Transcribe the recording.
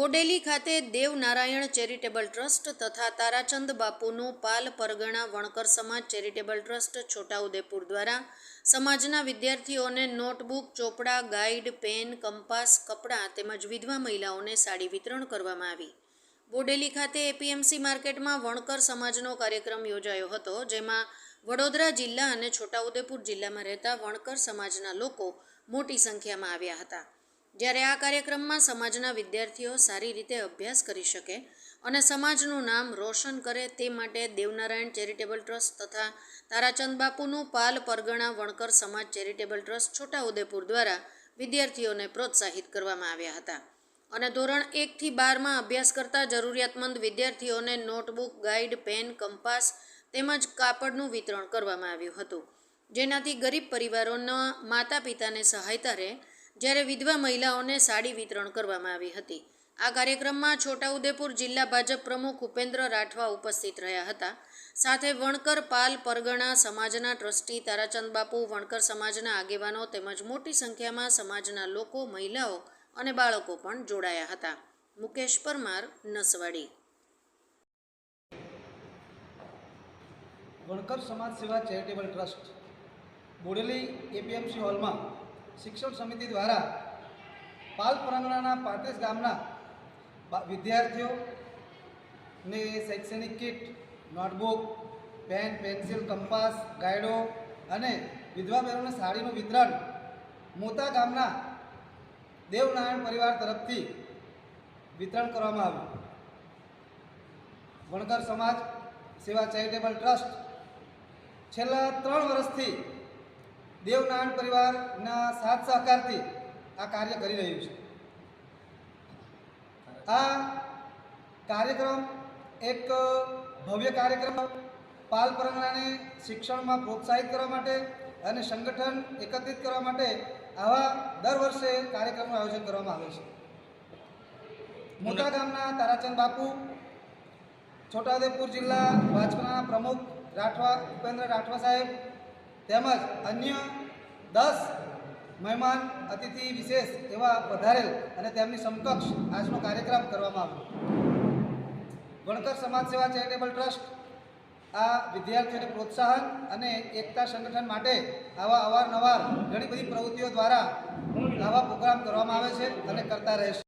બોડેલી ખાતે Devnarayan charitable trust તથા તારાચંદ બાપુનું પાલ પરગણા વણકર સમાજ ચેરિટેબલ ટ્રસ્ટ છોટાઉદેપુર દ્વારા સમાજના વિદ્યાર્થીઓને નોટબુક, ચોપડા, ગાઈડ, પેન, કંપાસ, કપડાં તેમજ વિધવા મહિલાઓને સાડી વિતરણ કરવામાં આવી. બોડેલી ખાતે એપીએમસી માર્કેટમાં વણકર સમાજનો કાર્યક્રમ યોજાયો હતો, જેમાં વડોદરા જિલ્લા અને છોટાઉદેપુર જિલ્લામાં રહેતા વણકર સમાજના લોકો મોટી સંખ્યામાં આવ્યા હતા. જ્યારે આ કાર્યક્રમમાં સમાજના વિદ્યાર્થીઓ સારી રીતે અભ્યાસ કરી શકે અને સમાજનું નામ રોશન કરે તે માટે દેવનારાયણ ચેરિટેબલ ટ્રસ્ટ તથા તારાચંદ બાપુનું પાલ પરગણા વણકર સમાજ ચેરિટેબલ ટ્રસ્ટ છોટાઉદેપુર દ્વારા વિદ્યાર્થીઓને પ્રોત્સાહિત કરવામાં આવ્યા હતા. અને ધોરણ એકથી બારમાં અભ્યાસ કરતા જરૂરિયાતમંદ વિદ્યાર્થીઓને નોટબુક, ગાઈડ, પેન, કંપાસ તેમજ કાપડનું વિતરણ કરવામાં આવ્યું હતું. જેનાથી ગરીબ પરિવારોના માતા પિતાને સહાયતા રહે જ્યારે વિધવા મહિલાઓને સાડી વિતરણ કરવામાં આવી હતી. આ કાર્યક્રમમાં છોટાઉદેપુર જિલ્લા ભાજપ પ્રમુખ ઉપેન્દ્ર રાઠવા ઉપસ્થિત રહ્યા હતા. સાથે વણકર પાલ પરગણા સમાજના ટ્રસ્ટી તારાચંદ બાપુ, વણકર સમાજના આગેવાનો તેમજ મોટી સંખ્યામાં સમાજના લોકો, મહિલાઓ અને બાળકો પણ જોડાયા હતા. મુકેશ પરમાર, નસવાડી. વણકર સમાજ સેવા ચેરિટેબલ ટ્રસ્ટ બોડેલી એપીએમસી હોલમાં શિક્ષણ સમિતિ દ્વારા પાલ પરંગણાના પાંત્રીસ ગામના વિદ્યાર્થીઓને શૈક્ષણિક kit, notebook, pen, pencil, compass ગાઈડો અને વિધવા બહેનોને સાડીનું વિતરણ મોતા ગામના દેવનારાયણ પરિવાર તરફથી વિતરણ કરવામાં આવ્યું. વણકર સમાજ સેવા ચેરિટેબલ ટ્રસ્ટ છેલ્લા ત્રણ વર્ષથી દેવનારાયણ પરિવારના સાથ સહકારથી આ કાર્ય કરી રહ્યું છે. આ કાર્યક્રમ એક ભવ્ય કાર્યક્રમ. પાલ પરંગણાને શિક્ષણમાં પ્રોત્સાહિત કરવા માટે અને સંગઠન એકત્રિત કરવા માટે આવા દર વર્ષે કાર્યક્રમનું આયોજન કરવામાં આવે છે. મોટા ગામના તારાચંદ બાપુ, છોટાઉદેપુર જિલ્લા ભાજપના પ્રમુખ રાઠવા, ઉપેન્દ્ર રાઠવા સાહેબ તેમજ અન્ય દસ મહેમાન અતિથિ વિશેષ એવા પધારેલ અને તેમની સમકક્ષ આજનો કાર્યક્રમ કરવામાં આવ્યો. વણકર સમાજ સેવા ચેરિટેબલ ટ્રસ્ટ આ વિદ્યાર્થીઓને પ્રોત્સાહન અને એકતા સંગઠન માટે આવા અવારનવાર ઘણી બધી પ્રવૃત્તિઓ દ્વારા આવા પ્રોગ્રામ કરવામાં આવે છે અને કરતા રહેશે.